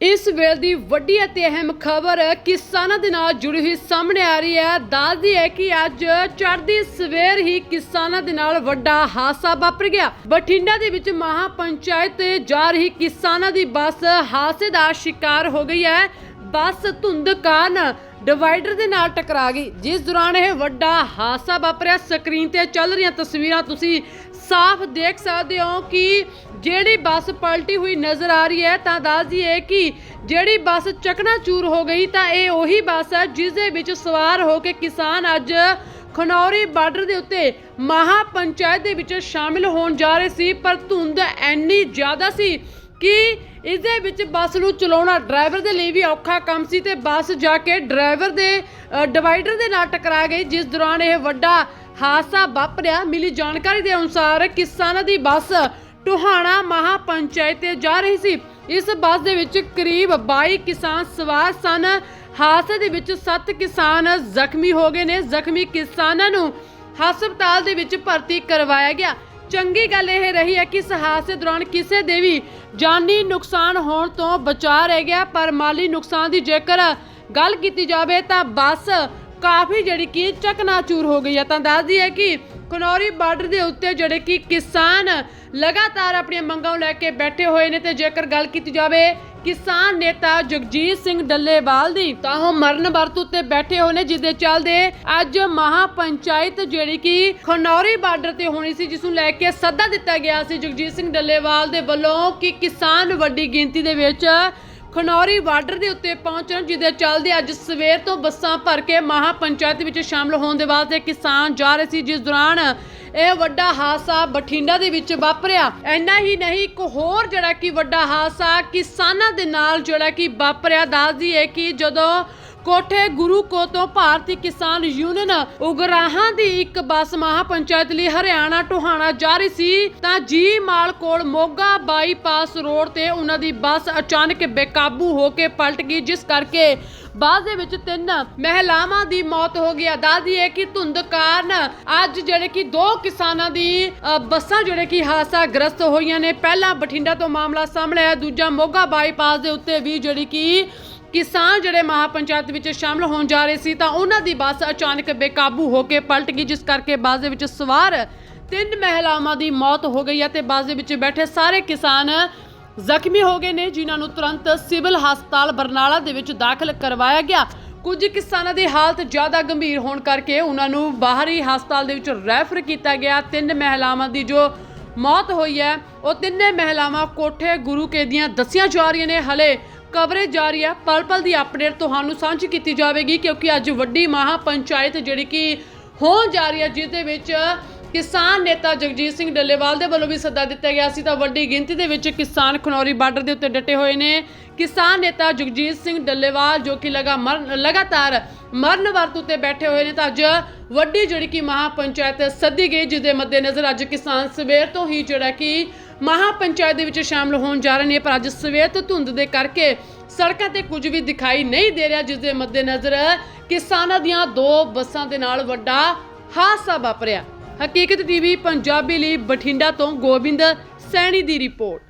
ਇਸ ਵੇਲੇ ਦੀ ਵੱਡੀ ਅਤੇ ਅਹਿਮ ਖਬਰ ਕਿਸਾਨਾਂ ਦੇ ਨਾਲ ਜੁੜੀ ਹੋਈ ਸਾਹਮਣੇ ਆ ਰਹੀ ਹੈ। ਦੱਸਦੀ ਹੈ ਕਿ ਅੱਜ ਚੜ੍ਹਦੀ ਸਵੇਰ ਹੀ ਕਿਸਾਨਾਂ ਦੇ ਨਾਲ ਵੱਡਾ ਹਾਦਸਾ ਵਾਪਰ ਗਿਆ। ਬਠਿੰਡਾ ਦੇ ਵਿੱਚ ਮਹਾ ਪੰਚਾਇਤ ਤੇ ਜਾ ਰਹੀ ਕਿਸਾਨਾਂ ਦੀ ਬੱਸ ਹਾਦਸੇ ਦਾ ਸ਼ਿਕਾਰ ਹੋ ਗਈ ਹੈ। ਬੱਸ ਧੁੰਦ ਕਾਰਨ ਡਿਵਾਈਡਰ ਦੇ ਨਾਲ ਟਕਰਾ ਗਈ, ਜਿਸ ਦੌਰਾਨ ਇਹ ਵੱਡਾ ਹਾਦਸਾ ਵਾਪਰਿਆ। ਸਕਰੀਨ ਤੇ ਚੱਲ ਰਹੀਆਂ ਤਸਵੀਰਾਂ ਤੁਸੀਂ ਸਾਫ਼ ਦੇਖ ਸਕਦੇ ਹੋ ਕਿ ਜਿਹੜੀ ਬੱਸ ਪਲਟੀ ਹੋਈ ਨਜ਼ਰ ਆ ਰਹੀ ਹੈ, ਤਾਂ ਦੱਸ ਦਈਏ ਕਿ ਜਿਹੜੀ ਬੱਸ ਚਕਨਾਚੂਰ ਹੋ ਗਈ, ਤਾਂ ਇਹ ਉਹੀ ਬੱਸ ਹੈ ਜਿਸ ਦੇ ਵਿੱਚ ਸਵਾਰ ਹੋ ਕੇ ਕਿਸਾਨ ਅੱਜ ਖਨੌਰੀ ਬਾਰਡਰ ਦੇ ਉੱਤੇ ਮਹਾ ਪੰਚਾਇਤ ਦੇ ਵਿੱਚ ਸ਼ਾਮਿਲ ਹੋਣ ਜਾ ਰਹੇ ਸੀ, ਪਰ ਧੁੰਦ ਇੰਨੀ ਜ਼ਿਆਦਾ ਸੀ ਕਿ ਇਸ ਦੇ ਵਿੱਚ ਬੱਸ ਨੂੰ ਚਲਾਉਣਾ, ਡਰਾਈਵਰ ਦੇ ਲਈ ਵੀ ਔਖਾ ਕੰਮ ਸੀ ਤੇ ਬੱਸ ਜਾ ਕੇ ਡਰਾਈਵਰ ਦੇ ਡਿਵਾਈਡਰ ਦੇ ਨਾਲ ਟਕਰਾ ਗਈ, ਜਿਸ ਦੌਰਾਨ ਇਹ ਵੱਡਾ ਹਾਦਸਾ ਵਾਪਰਿਆ। ਮਿਲੀ ਜਾਣਕਾਰੀ ਦੇ ਅਨੁਸਾਰ ਕਿਸਾਨਾਂ ਦੀ ਬੱਸ ਟੋਹਾਣਾ ਮਹਾ ਪੰਚਾਇਤ ਤੇ ਜਾ ਰਹੀ ਸੀ। ਇਸ ਬੱਸ ਦੇ ਵਿੱਚ ਕਰੀਬ 22 ਕਿਸਾਨ ਸਵਾਰ ਸਨ। ਹਾਦਸੇ ਦੇ ਵਿੱਚ 7 ਕਿਸਾਨ ਜ਼ਖਮੀ ਹੋ ਗਏ ਨੇ। ਜ਼ਖਮੀ ਕਿਸਾਨਾਂ ਨੂੰ ਹਸਪਤਾਲ ਦੇ ਵਿੱਚ ਭਰਤੀ ਕਰਵਾਇਆ ਗਿਆ। ਚੰਗੀ ਗੱਲ ਇਹ ਰਹੀ ਹੈ ਕਿ ਇਸ ਹਾਦਸੇ ਦੌਰਾਨ ਕਿਸੇ ਦੇ ਵੀ ਜਾਨੀ ਨੁਕਸਾਨ ਹੋਣ ਤੋਂ ਬਚਾ ਰਹਿ ਗਿਆ, ਪਰ ਮਾਲੀ ਨੁਕਸਾਨ ਦੀ ਜੇਕਰ ਗੱਲ ਕੀਤੀ ਜਾਵੇ ਤਾਂ ਬੱਸ ਕਾਫੀ ਜਿਹੜੀ ਕਿ ਚਕਨਾਚੂਰ ਹੋ ਗਈ ਹੈ। ਤਾਂ ਦੱਸਦੀ ਹੈ ਕਿ ਕਨੌਰੀ ਬਾਰਡਰ ਦੇ ਉੱਤੇ ਜਿਹੜੇ ਕਿ ਕਿਸਾਨ ਲਗਾਤਾਰ ਆਪਣੀਆਂ ਮੰਗਾਂ ਨੂੰ ਲੈ ਕੇ ਬੈਠੇ ਹੋਏ ਨੇ ਤੇ ਜੇਕਰ ਗੱਲ ਕੀਤੀ ਜਾਵੇ ਕਿਸਾਨ ਨੇਤਾ ਜਗਜੀਤ ਸਿੰਘ ਡੱਲੇਵਾਲ ਦੀ ਤਾਂ ਉਹ ਮਰਨ ਵਰਤ ਉੱਤੇ ਬੈਠੇ ਹੋਏ ਨੇ ਜਿਸ ਦੇ ਚੱਲਦੇ ਅੱਜ ਮਹਾ ਪੰਚਾਇਤ ਜਿਹੜੀ ਕਿ ਖਨੌਰੀ ਬਾਰਡਰ ਤੇ ਹੋਣੀ ਸੀ, ਜਿਸ ਨੂੰ ਲੈ ਕੇ ਸੱਦਾ ਦਿੱਤਾ ਗਿਆ ਸੀ ਜਗਜੀਤ ਸਿੰਘ ਡੱਲੇਵਾਲ ਦੇ ਵੱਲੋਂ ਕਿ ਕਿਸਾਨ ਵੱਡੀ ਗਿਣਤੀ ਦੇ ਵਿੱਚ ਖਨੌਰੀ ਬਾਰਡਰ ਦੇ ਉੱਤੇ ਪਹੁੰਚਣ ਜਿਹਦੇ ਚੱਲਦੇ ਅੱਜ ਸਵੇਰ ਤੋਂ ਬੱਸਾਂ ਭਰ ਕੇ ਮਹਾ ਪੰਚਾਇਤ ਵਿੱਚ ਸ਼ਾਮਲ ਹੋਣ ਦੇ ਵਾਸਤੇ ਕਿਸਾਨ ਜਾ ਰਹੇ ਸੀ। ਜਿਸ ਦੌਰਾਨ ਇਹ ਵੱਡਾ ਹਾਦਸਾ ਬਠਿੰਡਾ ਦੇ ਵਿੱਚ ਵਾਪਰਿਆ। ਇੰਨਾ ਹੀ ਨਹੀਂ, ਇੱਕ ਹੋਰ ਜਿਹੜਾ ਕਿ ਵੱਡਾ ਹਾਦਸਾ ਕਿਸਾਨਾਂ ਦੇ ਨਾਲ ਜਿਹੜਾ ਕਿ ਵਾਪਰਿਆ। ਦੱਸਦੀ ਹੈ ਕਿ ਜਦੋਂ ਕੋਠੇ ਗੁਰੂ ਕੋ ਤੋਂ ਭਾਰਤੀ ਕਿਸਾਨ ਯੂਨੀਅਨ ਉਗਰਾਹਾਂ ਦੀ ਇੱਕ ਬੱਸ ਮਹਾ ਪੰਚਾਇਤ ਲਈ ਹਰਿਆਣਾ ਟੋਹਾਣਾ ਜਾ ਰਹੀ ਸੀ, ਤਾਂ ਜੀ ਮਾਲ ਕੋਲ ਮੋਗਾ ਬਾਈਪਾਸ ਰੋਡ ਤੇ ਉਹਨਾਂ ਦੀ ਬੱਸ ਅਚਾਨਕ ਬੇਕਾਬੂ ਹੋ ਕੇ ਪਲਟ ਗਈ, ਜਿਸ ਕਰਕੇ ਬੱਸ ਦੇ ਵਿੱਚ ਤਿੰਨ ਮਹਿਲਾਵਾਂ ਦੀ ਮੌਤ ਹੋ ਗਈ। ਦੱਸਦੀ ਹੈ ਕਿ ਧੁੰਦ ਕਾਰਨ ਅੱਜ ਜਿਹੜੇ ਕਿ ਦੋ ਕਿਸਾਨਾਂ ਦੀ ਬੱਸਾਂ ਜਿਹੜੇ ਕਿ ਹਾਦਸਾ ਗ੍ਰਸਤ ਹੋਈਆਂ ਨੇ। ਪਹਿਲਾ ਬਠਿੰਡਾ ਤੋਂ ਮਾਮਲਾ ਸਾਹਮਣੇ ਆਇਆ, ਦੂਜਾ ਮੋਗਾ ਬਾਈਪਾਸ ਦੇ ਉੱਤੇ ਵੀ ਜਿਹੜੀ ਕਿ ਕਿਸਾਨ ਜਿਹੜੇ ਮਹਾ ਪੰਚਾਇਤ ਵਿੱਚ ਸ਼ਾਮਲ ਹੋਣ ਜਾ ਰਹੇ ਸੀ ਤਾਂ ਉਹਨਾਂ ਦੀ ਬੱਸ ਅਚਾਨਕ ਬੇਕਾਬੂ ਹੋ ਕੇ ਪਲਟ ਗਈ, ਜਿਸ ਕਰਕੇ ਬੱਸ ਦੇ ਵਿੱਚ ਸਵਾਰ ਤਿੰਨ ਮਹਿਲਾਵਾਂ ਦੀ ਮੌਤ ਹੋ ਗਈ ਹੈ ਤੇ ਬੱਸ ਦੇ ਵਿੱਚ ਬੈਠੇ ਸਾਰੇ ਕਿਸਾਨ ਜ਼ਖਮੀ ਹੋ ਗਏ ਨੇ, ਜਿਨ੍ਹਾਂ ਨੂੰ ਤੁਰੰਤ ਸਿਵਲ ਹਸਪਤਾਲ ਬਰਨਾਲਾ ਦੇ ਵਿੱਚ ਦਾਖਲ ਕਰਵਾਇਆ ਗਿਆ। ਕੁਝ ਕਿਸਾਨਾਂ ਦੀ ਹਾਲਤ ਜ਼ਿਆਦਾ ਗੰਭੀਰ ਹੋਣ ਕਰਕੇ ਉਹਨਾਂ ਨੂੰ ਬਾਹਰੀ ਹਸਪਤਾਲ ਦੇ ਵਿੱਚ ਰੈਫਰ ਕੀਤਾ ਗਿਆ। ਤਿੰਨ ਮਹਿਲਾਵਾਂ ਦੀ ਜੋ ਮੌਤ ਹੋਈ ਹੈ, ਉਹ ਤਿੰਨੇ ਮਹਿਲਾਵਾਂ ਕੋਠੇ ਗੁਰੂ ਕੇ ਦੀਆਂ ਦੱਸੀਆਂ ਜਾ ਰਹੀਆਂ ਨੇ। ਹਲੇ ਕਵਰੇਜ ਜਾਰੀ ਹੈ। ਪਲ ਪਲ ਦੀ ਅਪਡੇਟ ਤੁਹਾਨੂੰ ਸਾਂਝੀ ਕੀਤੀ ਜਾਵੇਗੀ ਕਿਉਂਕਿ ਅੱਜ ਵੱਡੀ ਮਹਾ ਪੰਚਾਇਤ ਜਿਹੜੀ ਕਿ ਹੋਣ ਜਾ ਰਹੀ ਹੈ ਜਿਸ ਦੇ ਵਿੱਚ ਕਿਸਾਨ ਨੇਤਾ ਜਗਜੀਤ ਸਿੰਘ ਡੱਲੇਵਾਲ ਦੇ ਵੱਲੋਂ ਵੀ ਸੱਦਾ ਦਿੱਤਾ ਗਿਆ ਸੀ। ਤਾਂ ਵੱਡੀ ਗਿਣਤੀ ਦੇ ਵਿੱਚ ਕਿਸਾਨ ਖਨੌਰੀ ਬਾਰਡਰ ਦੇ ਉੱਤੇ ਡਟੇ ਹੋਏ ਨੇ। ਕਿਸਾਨ ਨੇਤਾ ਜਗਜੀਤ ਸਿੰਘ ਡੱਲੇਵਾਲ ਜੋ ਕਿ ਲਗਾ ਮਰਨ, ਲਗਾਤਾਰ ਮਰਨ ਵਰਤ ਉੱਤੇ ਬੈਠੇ ਹੋਏ ਨੇ, ਤਾਂ ਅੱਜ ਵੱਡੀ ਜਿਹੜੀ ਕਿ ਮਹਾ ਪੰਚਾਇਤ ਸੱਦੀ ਗਈ ਜਿਸ ਦੇ ਮੱਦੇਨਜ਼ਰ ਅੱਜ ਕਿਸਾਨ ਸਵੇਰ ਤੋਂ ਹੀ ਜਿਹੜਾ ਕਿ ਮਹਾ ਪੰਚਾਇਤ ਦੇ ਵਿੱਚ ਸ਼ਾਮਲ ਹੋਣ ਜਾ ਰਹੇ ਨੇ, ਪਰ ਅੱਜ ਸਵੇਰ ਤੋਂ ਧੁੰਦ ਦੇ ਕਰਕੇ ਸੜਕਾਂ ਤੇ ਕੁਝ ਵੀ ਦਿਖਾਈ ਨਹੀਂ ਦੇ ਰਿਹਾ ਜਿਸ ਦੇ ਮੱਦੇਨਜ਼ਰ ਕਿਸਾਨਾਂ ਦੀਆਂ ਦੋ ਬੱਸਾਂ ਦੇ ਨਾਲ ਵੱਡਾ ਹਾਦਸਾ ਵਾਪਰਿਆ। ਹਕੀਕਤ ਟੀਵੀ, ਪੰਜਾਬੀ ਲਈ ਬਠਿੰਡਾ ਤੋਂ ਗੋਬਿੰਦ ਸੈਣੀ ਦੀ ਰਿਪੋਰਟ।